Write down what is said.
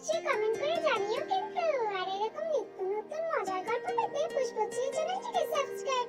অবশ্যই কমেন্ট করে জানিও কিন্তু। আর এরকম নিত্য নতুন মজার গল্প পেতে পুষ্পশ্রী চ্যানেলটিকে সাবস্ক্রাইব